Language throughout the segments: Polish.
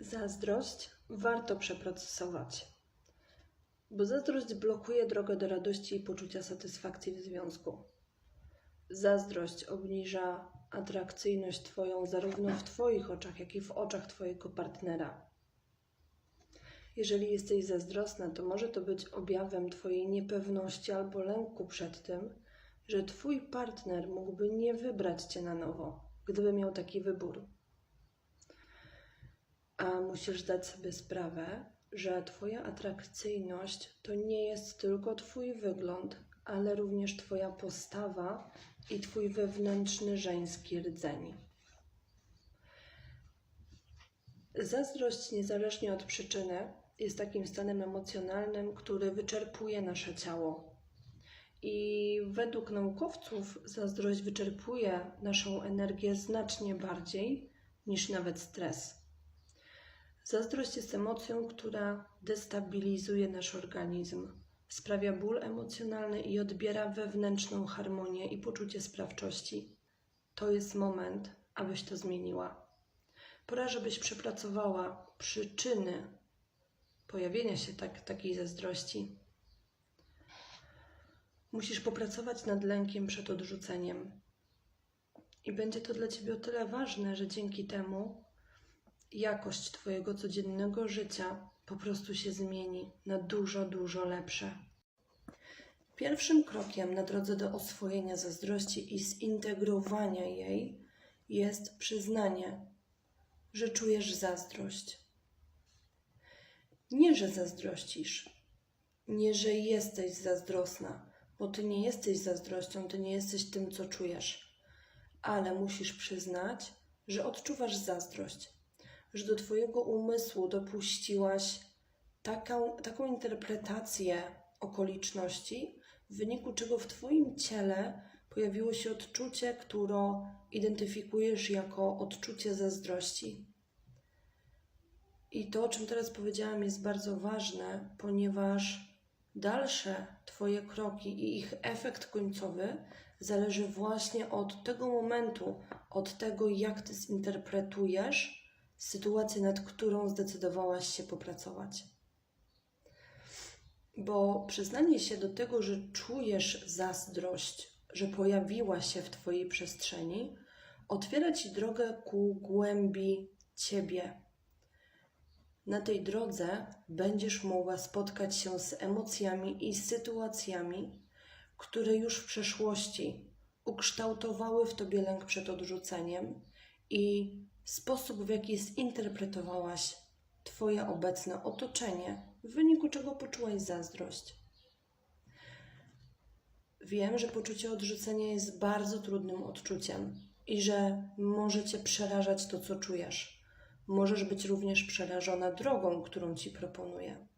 Zazdrość warto przeprocesować, bo zazdrość blokuje drogę do radości i poczucia satysfakcji w związku. Zazdrość obniża atrakcyjność Twoją zarówno w Twoich oczach, jak i w oczach Twojego partnera. Jeżeli jesteś zazdrosna, to może to być objawem Twojej niepewności albo lęku przed tym, że Twój partner mógłby nie wybrać Cię na nowo, gdyby miał taki wybór. A musisz zdać sobie sprawę, że Twoja atrakcyjność to nie jest tylko Twój wygląd, ale również Twoja postawa i Twój wewnętrzny żeński rdzeń. Zazdrość, niezależnie od przyczyny, jest takim stanem emocjonalnym, który wyczerpuje nasze ciało. I według naukowców zazdrość wyczerpuje naszą energię znacznie bardziej niż nawet stres. Zazdrość jest emocją, która destabilizuje nasz organizm, sprawia ból emocjonalny i odbiera wewnętrzną harmonię i poczucie sprawczości. To jest moment, abyś to zmieniła. Pora, żebyś przepracowała przyczyny pojawienia się tak, takiej zazdrości. Musisz popracować nad lękiem przed odrzuceniem. I będzie to dla ciebie o tyle ważne, że dzięki temu jakość Twojego codziennego życia po prostu się zmieni na dużo, dużo lepsze. Pierwszym krokiem na drodze do oswojenia zazdrości i zintegrowania jej jest przyznanie, że czujesz zazdrość. Nie, że zazdrościsz, nie, że jesteś zazdrosna, bo ty nie jesteś zazdrością, ty nie jesteś tym, co czujesz, ale musisz przyznać, że odczuwasz zazdrość, że do Twojego umysłu dopuściłaś taką, taką interpretację okoliczności, w wyniku czego w Twoim ciele pojawiło się odczucie, które identyfikujesz jako odczucie zazdrości. I to, o czym teraz powiedziałam, jest bardzo ważne, ponieważ dalsze Twoje kroki i ich efekt końcowy zależy właśnie od tego momentu, od tego, jak Ty zinterpretujesz sytuację, nad którą zdecydowałaś się popracować. Bo przyznanie się do tego, że czujesz zazdrość, że pojawiła się w Twojej przestrzeni, otwiera Ci drogę ku głębi Ciebie. Na tej drodze będziesz mogła spotkać się z emocjami i sytuacjami, które już w przeszłości ukształtowały w Tobie lęk przed odrzuceniem i sposób, w jaki zinterpretowałaś Twoje obecne otoczenie, w wyniku czego poczułaś zazdrość. Wiem, że poczucie odrzucenia jest bardzo trudnym odczuciem i że może Cię przerażać to, co czujesz. Możesz być również przerażona drogą, którą Ci proponuję.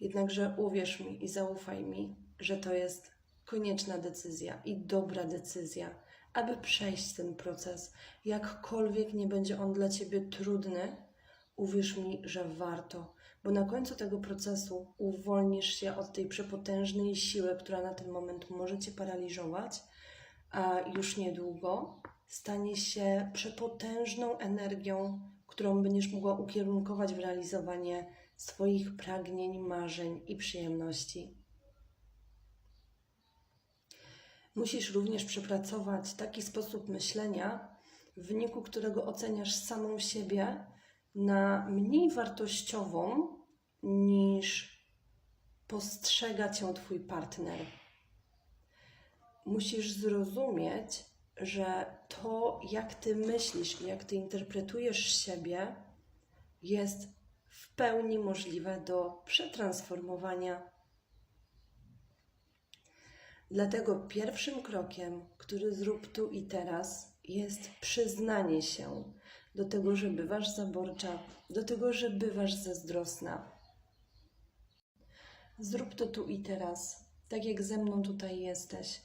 Jednakże uwierz mi i zaufaj mi, że to jest konieczna decyzja i dobra decyzja, aby przejść ten proces. Jakkolwiek nie będzie on dla Ciebie trudny, uwierz mi, że warto, bo na końcu tego procesu uwolnisz się od tej przepotężnej siły, która na ten moment może Cię paraliżować, a już niedługo stanie się przepotężną energią, którą będziesz mogła ukierunkować w realizowanie swoich pragnień, marzeń i przyjemności. Musisz również przepracować taki sposób myślenia, w wyniku którego oceniasz samą siebie na mniej wartościową niż postrzega cię Twój partner. Musisz zrozumieć, że to, jak Ty myślisz i jak Ty interpretujesz siebie, jest w pełni możliwe do przetransformowania Dlatego pierwszym krokiem, który zrób tu i teraz, jest przyznanie się do tego, że bywasz zaborcza, do tego, że bywasz zazdrosna. Zrób to tu i teraz, tak jak ze mną tutaj jesteś.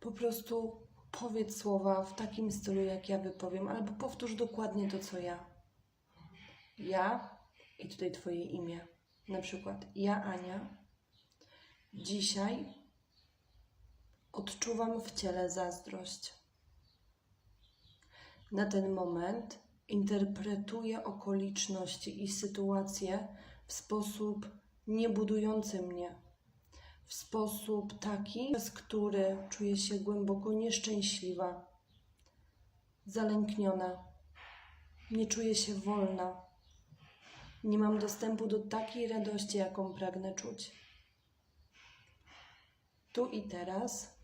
Po prostu powiedz słowa w takim stylu, jak ja wypowiem, albo powtórz dokładnie to, co ja. Ja i tutaj Twoje imię. Na przykład ja, Ania, Dzisiaj odczuwam w ciele zazdrość. Na ten moment interpretuję okoliczności i sytuacje w sposób niebudujący mnie, w sposób taki, przez który czuję się głęboko nieszczęśliwa, zalękniona, nie czuję się wolna, nie mam dostępu do takiej radości, jaką pragnę czuć. Tu i teraz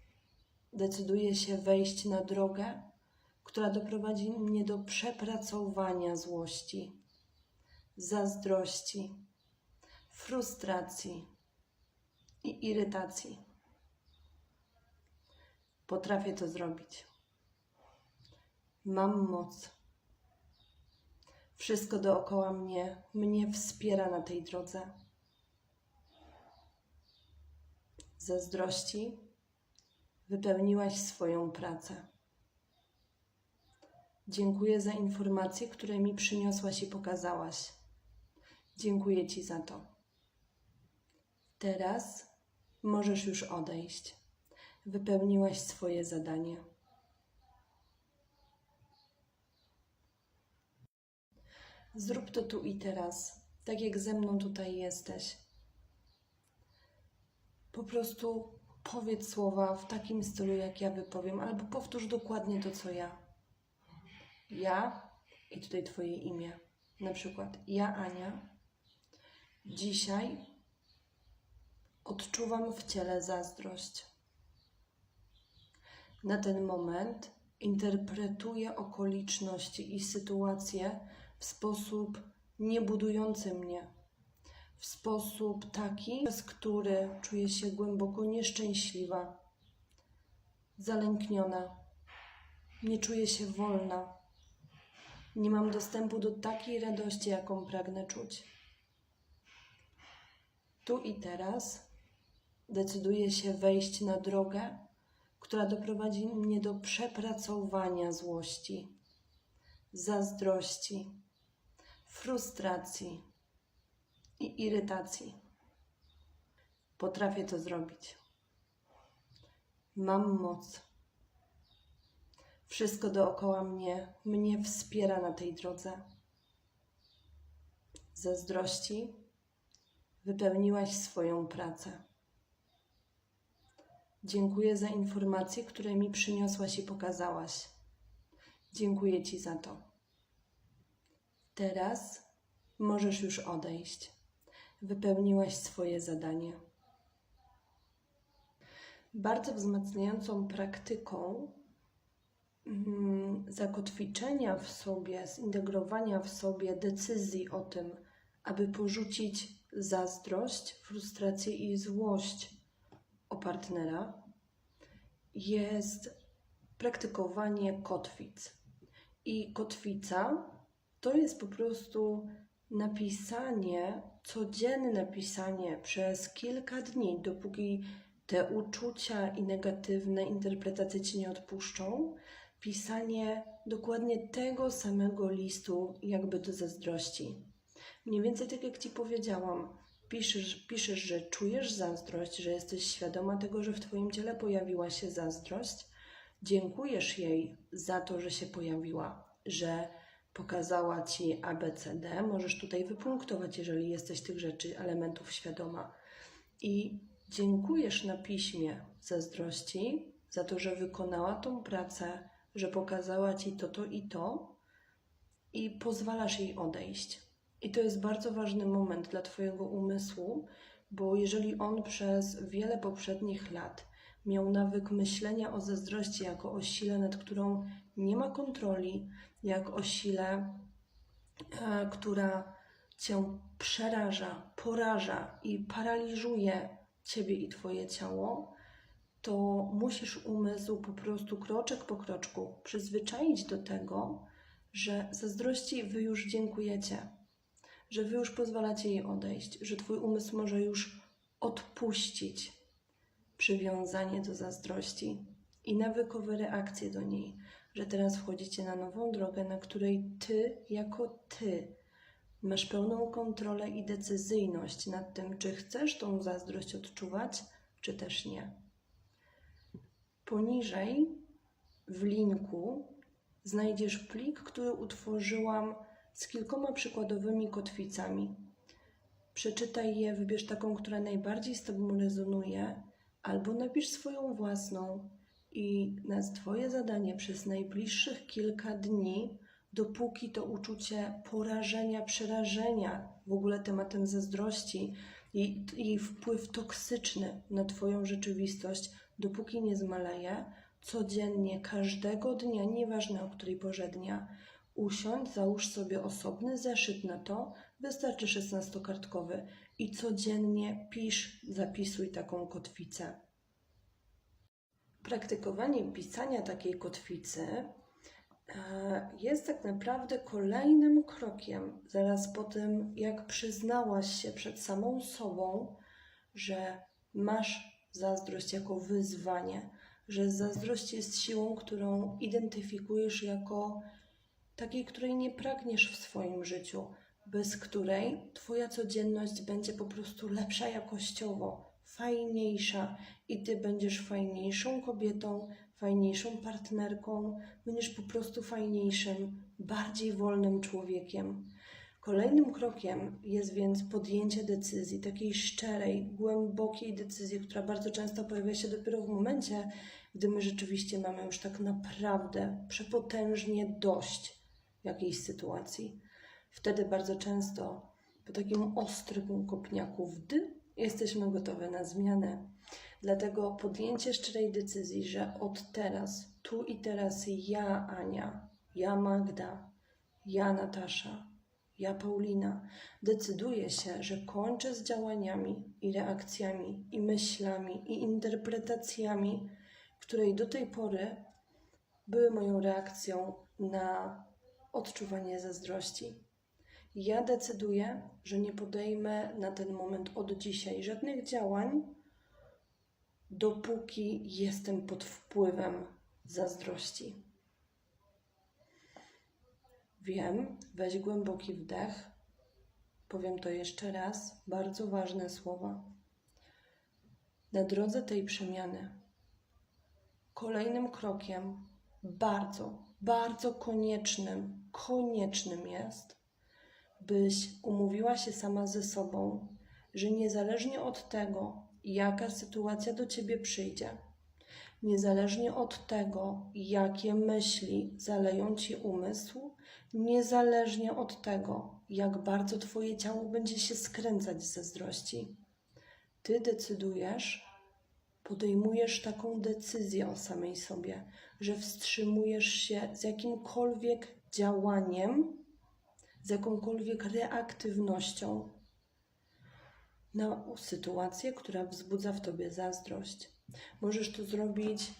decyduję się wejść na drogę, która doprowadzi mnie do przepracowania złości, zazdrości, frustracji i irytacji. Potrafię to zrobić. Mam moc. Wszystko dookoła mnie mnie wspiera na tej drodze. Zazdrości wypełniłaś swoją pracę. Dziękuję za informacje, które mi przyniosłaś i pokazałaś. Dziękuję Ci za to. Teraz możesz już odejść. Wypełniłaś swoje zadanie. Zrób to tu i teraz, tak jak ze mną tutaj jesteś. Po prostu powiedz słowa w takim stylu, jak ja wypowiem, albo powtórz dokładnie to, co ja. Ja i tutaj Twoje imię. Na przykład ja, Ania, dzisiaj odczuwam w ciele zazdrość. Na ten moment interpretuję okoliczności i sytuacje w sposób niebudujący mnie, w sposób taki, przez który czuję się głęboko nieszczęśliwa, zalękniona, nie czuję się wolna, nie mam dostępu do takiej radości, jaką pragnę czuć. Tu i teraz decyduję się wejść na drogę, która doprowadzi mnie do przepracowania złości, zazdrości, frustracji i irytacji. Potrafię to zrobić. Mam moc. Wszystko dookoła mnie mnie wspiera na tej drodze. Zazdrości wypełniłaś swoją pracę. Dziękuję za informacje, które mi przyniosłaś i pokazałaś. Dziękuję Ci za to. Teraz możesz już odejść. Wypełniłaś swoje zadanie. Bardzo wzmacniającą praktyką mm, zakotwiczenia w sobie, zintegrowania w sobie decyzji o tym, aby porzucić zazdrość, frustrację i złość o partnera, jest praktykowanie kotwic. I kotwica to jest po prostu napisanie, codzienne pisanie przez kilka dni, dopóki te uczucia i negatywne interpretacje ci nie odpuszczą, pisanie dokładnie tego samego listu, jakby do zazdrości. Mniej więcej tak jak ci powiedziałam, piszesz, piszesz, że czujesz zazdrość, że jesteś świadoma tego, że w twoim ciele pojawiła się zazdrość. Dziękujesz jej za to, że się pojawiła, że pokazała ci ABCD. Możesz tutaj wypunktować, jeżeli jesteś tych rzeczy, elementów świadoma. I dziękujesz na piśmie zazdrości za to, że wykonała tą pracę, że pokazała ci to, to i to, i pozwalasz jej odejść. I to jest bardzo ważny moment dla Twojego umysłu, bo jeżeli on przez wiele poprzednich lat miał nawyk myślenia o zazdrości jako o sile, nad którą nie ma kontroli, jak o sile, e, która Cię przeraża, poraża i paraliżuje Ciebie i Twoje ciało, to musisz umysł po prostu kroczek po kroczku przyzwyczaić do tego, że zazdrości Wy już dziękujecie, że Wy już pozwalacie jej odejść, że Twój umysł może już odpuścić przywiązanie do zazdrości i nawykowe reakcje do niej, że teraz wchodzicie na nową drogę, na której Ty, jako Ty, masz pełną kontrolę i decyzyjność nad tym, czy chcesz tą zazdrość odczuwać, czy też nie. Poniżej w linku znajdziesz plik, który utworzyłam z kilkoma przykładowymi kotwicami. Przeczytaj je, wybierz taką, która najbardziej z Tobą rezonuje, albo napisz swoją własną. I na Twoje zadanie przez najbliższych kilka dni, dopóki to uczucie porażenia, przerażenia w ogóle tematem zazdrości i, i wpływ toksyczny na Twoją rzeczywistość, dopóki nie zmaleje, codziennie, każdego dnia, nieważne o której porze dnia, usiądź, załóż sobie osobny zeszyt na to, wystarczy 16-kartkowy i codziennie pisz, zapisuj taką kotwicę. Praktykowanie pisania takiej kotwicy e, jest tak naprawdę kolejnym krokiem, zaraz po tym, jak przyznałaś się przed samą sobą, że masz zazdrość jako wyzwanie, że zazdrość jest siłą, którą identyfikujesz jako takiej, której nie pragniesz w swoim życiu, bez której Twoja codzienność będzie po prostu lepsza jakościowo, fajniejsza i Ty będziesz fajniejszą kobietą, fajniejszą partnerką, będziesz po prostu fajniejszym, bardziej wolnym człowiekiem. Kolejnym krokiem jest więc podjęcie decyzji, takiej szczerej, głębokiej decyzji, która bardzo często pojawia się dopiero w momencie, gdy my rzeczywiście mamy już tak naprawdę przepotężnie dość jakiejś sytuacji. Wtedy bardzo często po takim ostrym kopniaku w dy jesteśmy gotowe na zmianę. Dlatego podjęcie szczerej decyzji, że od teraz, tu i teraz ja, Ania, ja, Magda, ja, Natasza, ja, Paulina, decyduję się, że kończę z działaniami i reakcjami, i myślami, i interpretacjami, które do tej pory były moją reakcją na odczuwanie zazdrości. Ja decyduję, że nie podejmę na ten moment od dzisiaj żadnych działań, dopóki jestem pod wpływem zazdrości. Wiem, weź głęboki wdech. Powiem to jeszcze raz, bardzo ważne słowa. Na drodze tej przemiany, kolejnym krokiem, bardzo, bardzo koniecznym, koniecznym jest, byś umówiła się sama ze sobą, że niezależnie od tego, jaka sytuacja do ciebie przyjdzie, niezależnie od tego, jakie myśli zaleją ci umysł, niezależnie od tego, jak bardzo twoje ciało będzie się skręcać z zazdrości, ty decydujesz, podejmujesz taką decyzję o samej sobie, że wstrzymujesz się z jakimkolwiek działaniem, z jakąkolwiek reaktywnością na sytuację, która wzbudza w tobie zazdrość. Możesz to zrobić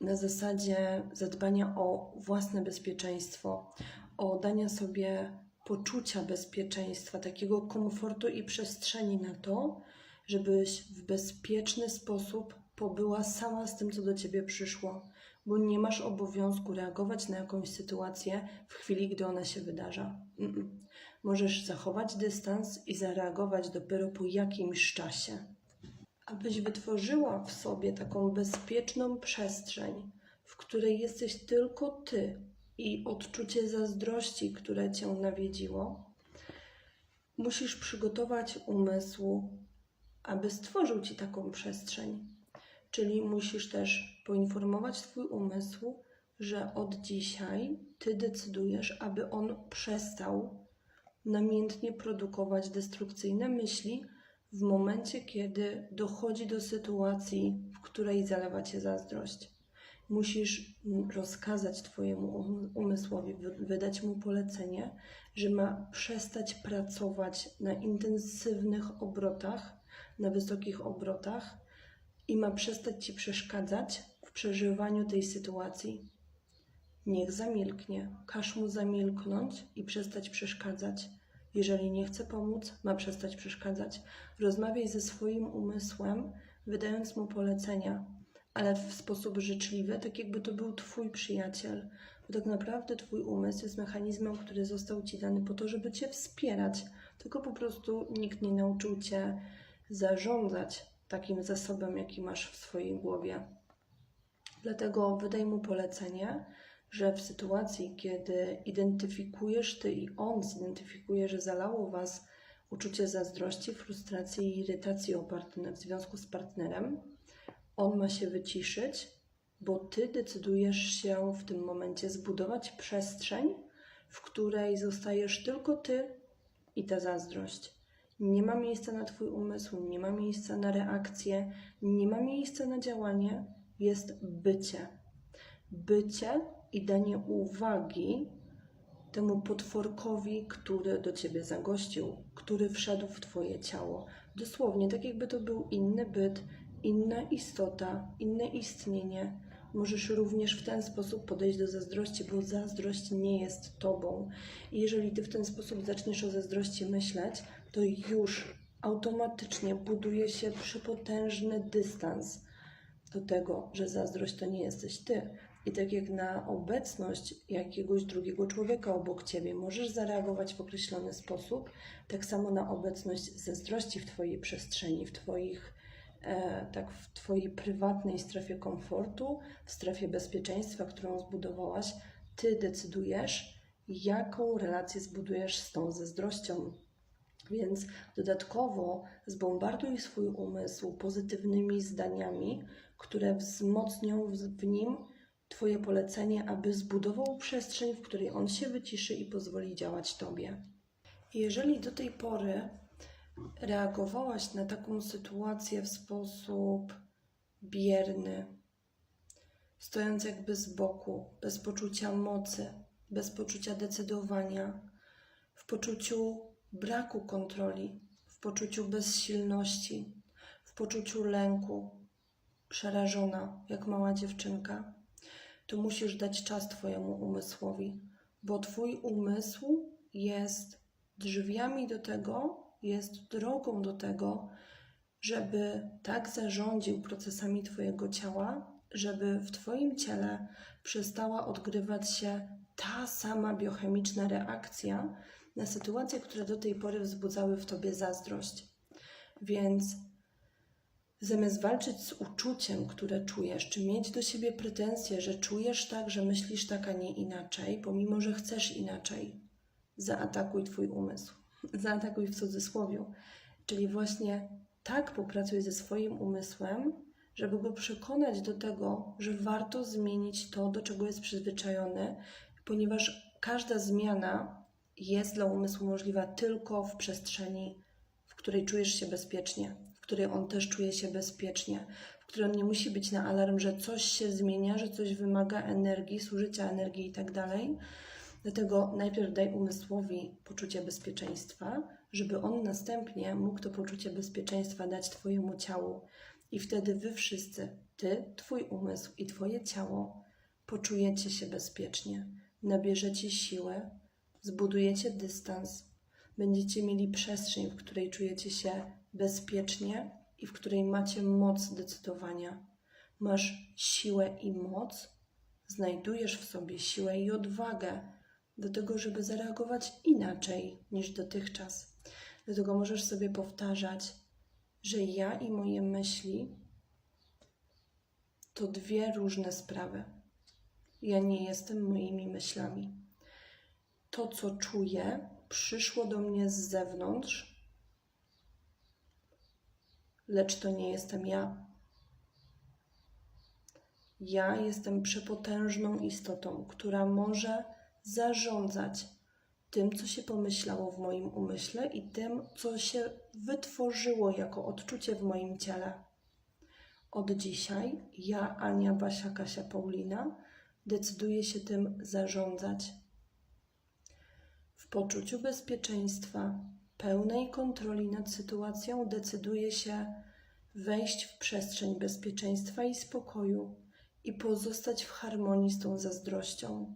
na zasadzie zadbania o własne bezpieczeństwo, o dania sobie poczucia bezpieczeństwa, takiego komfortu i przestrzeni na to, żebyś w bezpieczny sposób pobyła sama z tym, co do ciebie przyszło, bo nie masz obowiązku reagować na jakąś sytuację w chwili, gdy ona się wydarza. Mm-mm. Możesz zachować dystans i zareagować dopiero po jakimś czasie. Abyś wytworzyła w sobie taką bezpieczną przestrzeń, w której jesteś tylko ty i odczucie zazdrości, które cię nawiedziło, musisz przygotować umysł, aby stworzył ci taką przestrzeń. Czyli musisz też poinformować Twój umysł, że od dzisiaj Ty decydujesz, aby on przestał namiętnie produkować destrukcyjne myśli w momencie, kiedy dochodzi do sytuacji, w której zalewa Cię zazdrość. Musisz rozkazać Twojemu um- umysłowi, wy- wydać mu polecenie, że ma przestać pracować na intensywnych obrotach, na wysokich obrotach i ma przestać Ci przeszkadzać w przeżywaniu tej sytuacji. Niech zamilknie, każ mu zamilknąć i przestać przeszkadzać. Jeżeli nie chce pomóc, ma przestać przeszkadzać. Rozmawiaj ze swoim umysłem, wydając mu polecenia, ale w sposób życzliwy, tak jakby to był Twój przyjaciel. Bo tak naprawdę Twój umysł jest mechanizmem, który został Ci dany po to, żeby Cię wspierać. Tylko po prostu nikt nie nauczył Cię zarządzać takim zasobem, jaki masz w swojej głowie. Dlatego wydaj mu polecenie, że w sytuacji, kiedy identyfikujesz ty i on zidentyfikuje, że zalało was uczucie zazdrości, frustracji i irytacji o partner, w związku z partnerem, on ma się wyciszyć, bo ty decydujesz się w tym momencie zbudować przestrzeń, w której zostajesz tylko ty i ta zazdrość. Nie ma miejsca na Twój umysł, nie ma miejsca na reakcję, nie ma miejsca na działanie, jest bycie. Bycie i danie uwagi temu potworkowi, który do ciebie zagościł, który wszedł w Twoje ciało. Dosłownie, tak jakby to był inny byt, inna istota, inne istnienie. Możesz również w ten sposób podejść do zazdrości, bo zazdrość nie jest Tobą. I jeżeli Ty w ten sposób zaczniesz o zazdrości myśleć, to już automatycznie buduje się przepotężny dystans do tego, że zazdrość to nie jesteś Ty. I tak jak na obecność jakiegoś drugiego człowieka obok ciebie możesz zareagować w określony sposób, tak samo na obecność zazdrości w Twojej przestrzeni, w Twoich, e, tak w Twojej prywatnej strefie komfortu, w strefie bezpieczeństwa, którą zbudowałaś, Ty decydujesz, jaką relację zbudujesz z tą zazdrością. Więc dodatkowo zbombarduj swój umysł pozytywnymi zdaniami, które wzmocnią w nim Twoje polecenie, aby zbudował przestrzeń, w której on się wyciszy i pozwoli działać Tobie. Jeżeli do tej pory reagowałaś na taką sytuację w sposób bierny, stojąc jakby z boku, bez poczucia mocy, bez poczucia decydowania, w poczuciu braku kontroli, w poczuciu bezsilności, w poczuciu lęku, przerażona jak mała dziewczynka, to musisz dać czas Twojemu umysłowi, bo Twój umysł jest drzwiami do tego, jest drogą do tego, żeby tak zarządził procesami Twojego ciała, żeby w Twoim ciele przestała odgrywać się ta sama biochemiczna reakcja na sytuacje, które do tej pory wzbudzały w Tobie zazdrość. Więc Zamiast walczyć z uczuciem, które czujesz, czy mieć do siebie pretensje, że czujesz tak, że myślisz tak, a nie inaczej, pomimo że chcesz inaczej, zaatakuj Twój umysł. Zaatakuj w cudzysłowie. Czyli właśnie tak popracuj ze swoim umysłem, żeby go przekonać do tego, że warto zmienić to, do czego jest przyzwyczajony, ponieważ każda zmiana jest dla umysłu możliwa tylko w przestrzeni, w której czujesz się bezpiecznie, w której on też czuje się bezpiecznie, w której on nie musi być na alarm, że coś się zmienia, że coś wymaga energii, zużycia energii i tak. Dlatego najpierw daj umysłowi poczucie bezpieczeństwa, żeby on następnie mógł to poczucie bezpieczeństwa dać Twojemu ciału. I wtedy Wy wszyscy, Ty, Twój umysł i Twoje ciało, poczujecie się bezpiecznie, nabierzecie siłę, zbudujecie dystans, będziecie mieli przestrzeń, w której czujecie się bezpiecznie i w której macie moc decydowania. Masz siłę i moc, znajdujesz w sobie siłę i odwagę do tego, żeby zareagować inaczej niż dotychczas. Dlatego możesz sobie powtarzać, że ja i moje myśli to dwie różne sprawy. Ja nie jestem moimi myślami. To, co czuję, przyszło do mnie z zewnątrz, lecz to nie jestem ja. Ja jestem przepotężną istotą, która może zarządzać tym, co się pomyślało w moim umyśle i tym, co się wytworzyło jako odczucie w moim ciele. Od dzisiaj ja, Ania, Basia, Kasia, Paulina, decyduję się tym zarządzać. W poczuciu bezpieczeństwa, pełnej kontroli nad sytuacją, decyduję się wejść w przestrzeń bezpieczeństwa i spokoju i pozostać w harmonii z tą zazdrością.